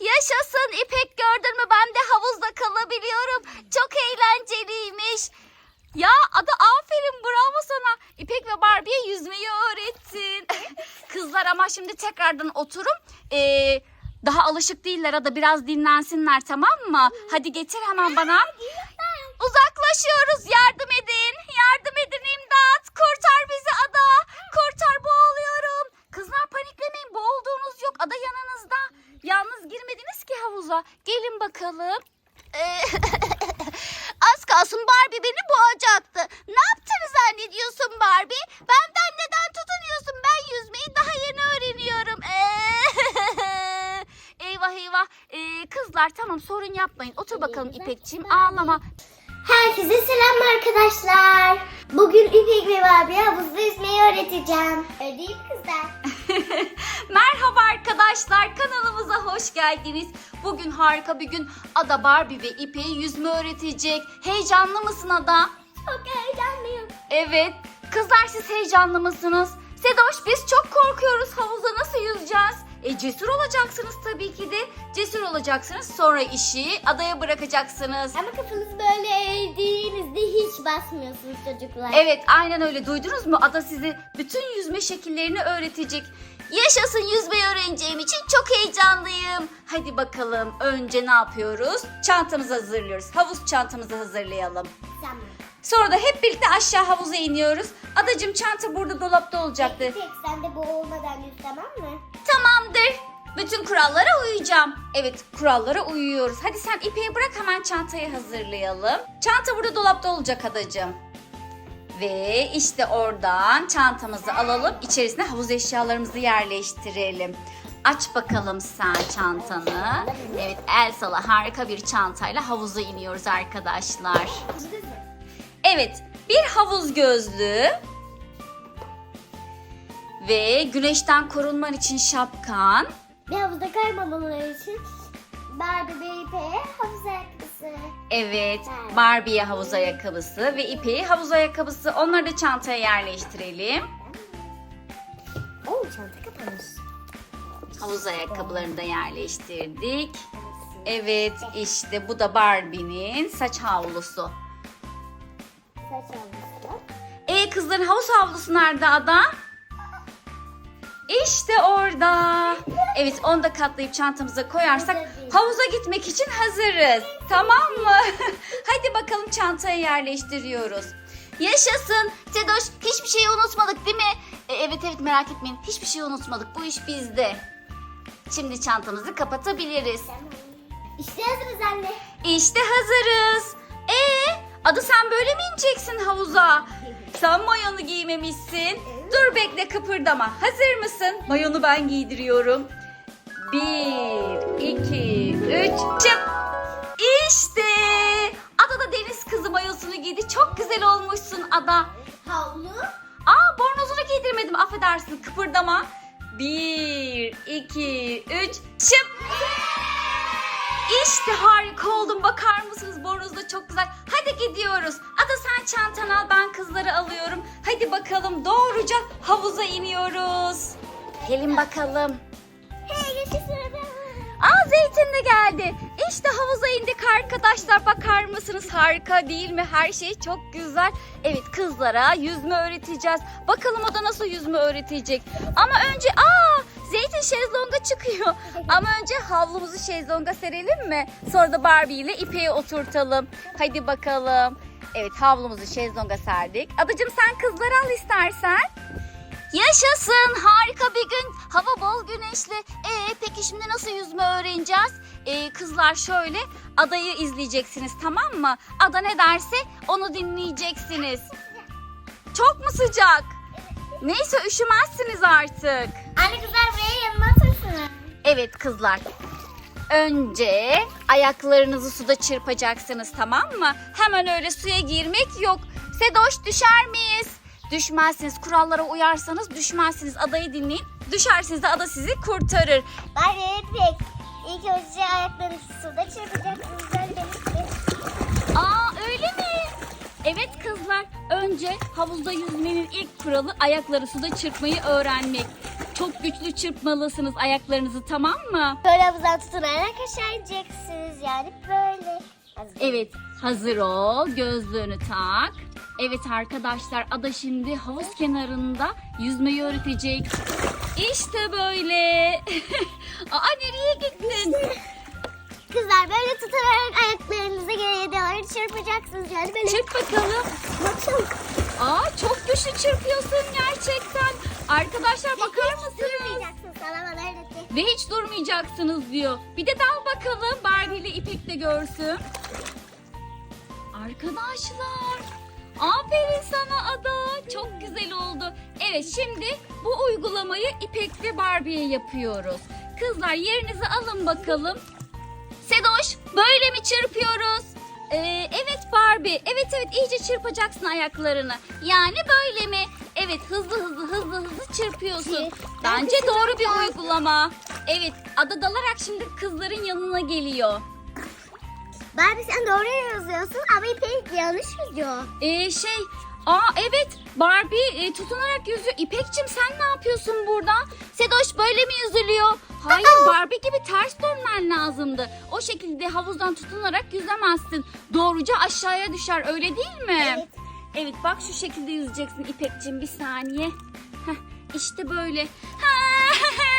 Yaşasın İpek gördün mü ben de havuzda kalabiliyorum. Çok eğlenceliymiş. Ya ada aferin bravo sana. İpek ve Barbie'ye yüzmeyi öğrettin. Kızlar ama şimdi tekrardan oturum. Ee, daha alışık değiller ada biraz dinlensinler tamam mı? Hadi getir hemen bana. Uzaklaşıyoruz yardım edin. Yardım edin imdat. Kurtar bizi ada. Kurtar boğuluyorum. Kızlar paniklemeyin boğulduğunuz yok. Ada yanınızda. Yalnız girmediniz ki havuza. Gelin bakalım. Az kalsın Barbie beni boğacaktı. Ne yaptığını zannediyorsun Barbie? Benden neden tutunuyorsun? Ben yüzmeyi daha yeni öğreniyorum. eyvah eyvah. Ee, kızlar tamam sorun yapmayın. Otur bakalım İpekçiğim ağlama. Herkese selam arkadaşlar. Bugün İpek ve Barbie havuzda yüzmeyi öğreteceğim. Öyle değil mi kızlar? Merhaba arkadaşlar kanalımıza hoş geldiniz. Bugün harika bir gün. Ada Barbie ve İpek'e yüzme öğretecek. Heyecanlı mısın Ada? Çok heyecanlıyım. Evet. Kızlar siz heyecanlı mısınız? Sedoş biz çok korkuyoruz. Havuza nasıl yüzeceğiz? E cesur olacaksınız tabii ki de. Cesur olacaksınız. Sonra işi adaya bırakacaksınız. Ama kafanızı böyle eğdiğinizde hiç basmıyorsunuz çocuklar. Evet aynen öyle duydunuz mu? Ada size bütün yüzme şekillerini öğretecek. Yaşasın yüzmeyi öğreneceğim için çok heyecanlıyım. Hadi bakalım önce ne yapıyoruz? Çantamızı hazırlıyoruz. Havuz çantamızı hazırlayalım. Tamam. Sonra da hep birlikte aşağı havuza iniyoruz. Adacım çanta burada dolapta olacaktı. Tek sen de boğulmadan yüz tamam mı? Tamamdır. Bütün kurallara uyacağım. Evet kurallara uyuyoruz. Hadi sen ipeği bırak hemen çantayı hazırlayalım. Çanta burada dolapta olacak adacığım. Ve işte oradan çantamızı alalım. İçerisine havuz eşyalarımızı yerleştirelim. Aç bakalım sen çantanı. Evet Elsa'la harika bir çantayla havuza iniyoruz arkadaşlar. Evet bir havuz gözlüğü. Ve güneşten korunman için şapkan. Bir havuzda kaymamaları için Barbie İpek'e havuz ayakkabısı. Evet, Barbie'ye havuz ayakkabısı ve İpek'e havuz ayakkabısı. Onları da çantaya yerleştirelim. Oo çanta kapanmış. Havuz ayakkabılarını da yerleştirdik. Evet, işte bu da Barbie'nin saç havlusu. Saç havlusu. E kızların havuz havlusu nerede Ada? İşte orada. Evet onu da katlayıp çantamıza koyarsak havuza gitmek için hazırız. Tamam mı? Hadi bakalım çantaya yerleştiriyoruz. Yaşasın. Sedoş hiçbir şeyi unutmadık değil mi? E, evet evet merak etmeyin. Hiçbir şey unutmadık. Bu iş bizde. Şimdi çantamızı kapatabiliriz. İşte hazırız anne. İşte hazırız. Ee, adı sen böyle mi ineceksin havuza? Sen mayonu giymemişsin. Dur bekle kıpırdama. Hazır mısın? Mayonu ben giydiriyorum. Bir, iki, üç, çıp. İşte. Ada da deniz kızı mayosunu giydi. Çok güzel olmuşsun Ada. Havlu. Aa bornozunu giydirmedim affedersin kıpırdama. Bir, iki, üç, çıp. İşte harika oldum bakar mısınız bornoz da çok güzel. Hadi gidiyoruz. Ada sen çantanı al ben kızları alıyorum. Hadi bakalım doğruca havuza iniyoruz. Gelin bakalım. Hey. Aa Zeytin de geldi. İşte havuza indik arkadaşlar. Bakar mısınız? Harika değil mi? Her şey çok güzel. Evet kızlara yüzme öğreteceğiz. Bakalım o da nasıl yüzme öğretecek. Ama önce aa Zeytin şezlonga çıkıyor. Ama önce havlumuzu şezlonga serelim mi? Sonra da Barbie ile ipeği oturtalım. Hadi bakalım. Evet havlumuzu şezlonga serdik. Adacığım sen kızları al istersen. Yaşasın harika bir gün. Hava bol güneşli. Ee peki şimdi nasıl yüzme öğreneceğiz? Ee, kızlar şöyle adayı izleyeceksiniz tamam mı? Ada ne derse onu dinleyeceksiniz. Çok mu sıcak? Neyse üşümezsiniz artık. Anne kızlar buraya yanıma otursun. Evet kızlar. Önce ayaklarınızı suda çırpacaksınız tamam mı? Hemen öyle suya girmek yok. Sedoş düşer miyiz? Düşmezsiniz. Kurallara uyarsanız düşmezsiniz. Adayı dinleyin. Düşersiniz de ada sizi kurtarır. Barbie ve İpek. İlk önce ayaklarınızı suda çırpacaksınız. Aa öyle mi? Evet kızlar. Önce havuzda yüzmenin ilk kuralı ayakları suda çırpmayı öğrenmek. Çok güçlü çırpmalısınız ayaklarınızı tamam mı? Böyle havuzdan tutunarak aşağı ineceksiniz yani böyle. Hazır. Evet hazır ol gözlüğünü tak. Evet arkadaşlar Ada şimdi havuz kenarında yüzmeyi öğretecek. İşte böyle. Aa nereye gittin? Kızlar böyle tutarak ayaklarınızı geriye doğru çırpacaksınız yani böyle. Çırp bakalım. Bakalım. Aa çok güçlü çırpıyorsun gerçekten. Arkadaşlar bakar mısınız? Durmayacaksın sana bana öğretti. Ve hiç durmayacaksınız diyor. Bir de dal bakalım Barbie ile İpek de görsün. Arkadaşlar. Aferin sana Ada. Çok güzel oldu. Evet şimdi bu uygulamayı İpek ve Barbie'ye yapıyoruz. Kızlar yerinizi alın bakalım. Sedoş böyle mi çırpıyoruz? Ee, evet Barbie. Evet evet iyice çırpacaksın ayaklarını. Yani böyle mi? Evet hızlı hızlı hızlı hızlı çırpıyorsun. Çırp. Bence Ben doğru bir uygulama. Evet ada dalarak şimdi kızların yanına geliyor. Barbie sen doğru yazıyorsun ama İpek yanlış yazıyor. Ee, şey Aa evet Barbie e, tutunarak yüzüyor. İpekçim sen ne yapıyorsun burada? Sedoş böyle mi yüzülüyor? Hayır Barbie gibi ters dönmen lazımdı. O şekilde havuzdan tutunarak yüzemezsin. Doğruca aşağıya düşer öyle değil mi? Evet. Evet bak şu şekilde yüzeceksin İpekçim bir saniye. Heh, işte böyle. Ay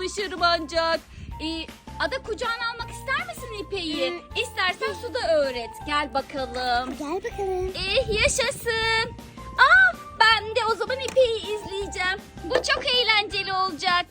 Ben öyle alışırım ancak. Ee, Ada kucağına almak ister misin İpek'i? İstersen suda öğret. Gel bakalım. Gel bakalım. Eh yaşasın. Aa, ben de o zaman İpek'i izleyeceğim. Bu çok eğlenceli olacak.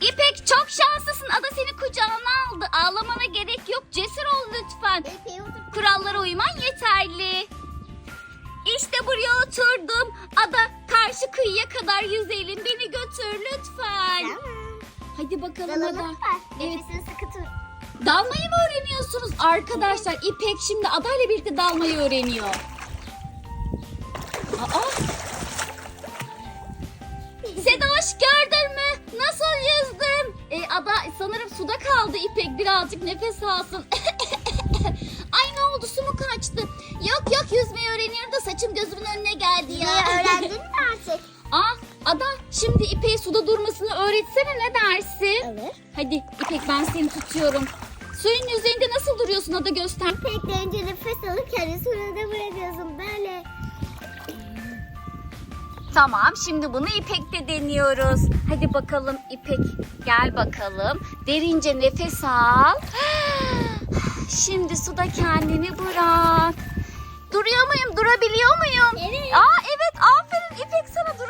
İpek çok şanslısın. Ada seni kucağına aldı. Ağlamana gerek yok. Cesur ol lütfen. Kurallara uyman yeterli. İşte buraya oturdum. Ada karşı kıyıya kadar yüzelim. Beni götür. Hadi bakalım Dalalım Ada. mı? Evet. Nefesini sıkı tut. Dalmayı mı öğreniyorsunuz arkadaşlar? İpek şimdi Ada ile birlikte dalmayı öğreniyor. Aa. Sedoş gördün mü? Nasıl yüzdüm? E, Ada sanırım suda kaldı İpek birazcık nefes alsın. Ay ne oldu su mu kaçtı? Yok yok yüzmeyi öğreniyorum da saçım gözümün önüne geldi ya. Niye öğrendin mi artık? Aa Ada şimdi İpek'e suda durmasını öğretsene ne dersin? Olur. Hadi İpek ben seni tutuyorum. Suyun yüzeyinde nasıl duruyorsun Ada göster. İpek'le önce nefes alıp kendi suyuna bırakıyorsun böyle. Tamam şimdi bunu İpek'te deniyoruz. Hadi bakalım İpek gel bakalım. Derince nefes al. Şimdi suda kendini bırak. Duruyor muyum? Durabiliyor muyum? Evet. Aa evet aferin İpek sana durabiliyorsun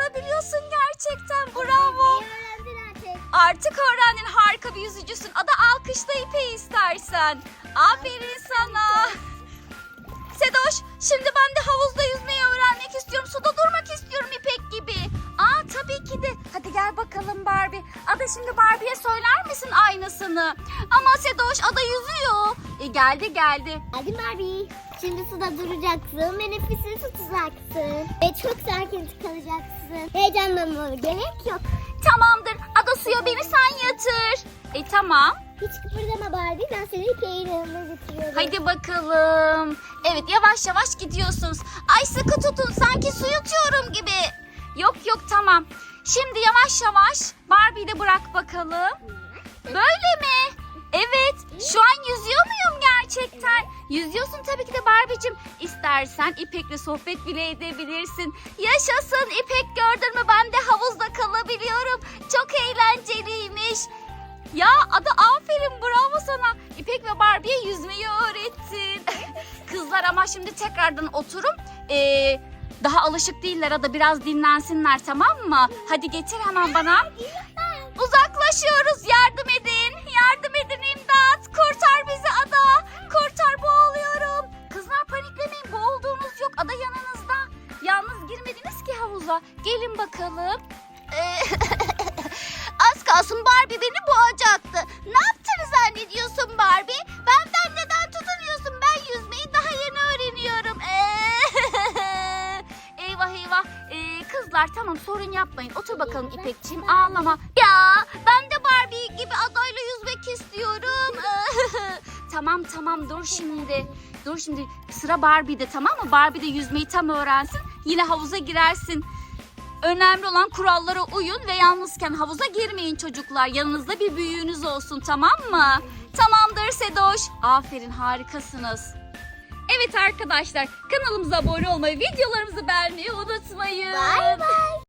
bir yüzücüsün. Ada alkışla İpek'i istersen. Aferin sana. Sedoş şimdi ben de havuzda yüzmeyi öğrenmek istiyorum. Suda durmak istiyorum İpek gibi. Aa tabii ki de. Hadi gel bakalım Barbie. Ada şimdi Barbie'ye söyler misin aynısını? Ama Sedoş Ada yüzüyor. E, geldi geldi. Hadi Barbie. Şimdi suda duracaksın ve nefesini tutacaksın. Ve çok sakin kalacaksın. Heyecanlanmana gerek yok. Tamamdır. Ada suya beni sen yatır. E tamam. Hiç kıpırdama Barbie. Ben seni İpek'in yanına getiriyorum. Hadi bakalım. Evet yavaş yavaş gidiyorsunuz. Ay sıkı tutun sanki su yutuyorum gibi. Yok yok tamam. Şimdi yavaş yavaş Barbie'yi de bırak bakalım. Böyle mi? Evet. Şu an yüzüyor muyum gerçekten? Yüzüyorsun tabii ki de Barbie'cim. İstersen İpek'le sohbet bile edebilirsin. Yaşasın İpek gördün mü ben de havuzda kalabiliyorum. Çok eğlenceliymiş. Ya Ada aferin bravo sana. İpek ve Barbie'ye yüzmeyi öğrettin. Kızlar ama şimdi tekrardan oturum. Ee, daha alışık değiller Ada biraz dinlensinler tamam mı? Hadi getir hemen bana. Uzaklaşıyoruz yardım edin. Yardım edin imdat. Kurtar bizi Ada. Kurtar boğuluyorum. Kızlar paniklemeyin boğulduğunuz yok. Ada yanınızda. Yalnız girmediniz ki havuza. Gelin bakalım. Az kalsın Barbie beni boğacaktı. Ne yaptığını zannediyorsun Barbie? Benden neden tutunuyorsun? Ben yüzmeyi daha yeni öğreniyorum. eyvah eyvah. Ee, kızlar tamam sorun yapmayın. Otur bakalım İpekçiğim ağlama. Ya ben de Barbie gibi adayla yüzmek istiyorum. tamam tamam dur şimdi. dur şimdi sıra Barbie'de tamam mı? Barbie de yüzmeyi tam öğrensin. Yine havuza girersin. Önemli olan kurallara uyun ve yalnızken havuza girmeyin çocuklar. Yanınızda bir büyüğünüz olsun tamam mı? Tamamdır Sedoş. Aferin harikasınız. Evet arkadaşlar kanalımıza abone olmayı, videolarımızı beğenmeyi unutmayın. Bay bay.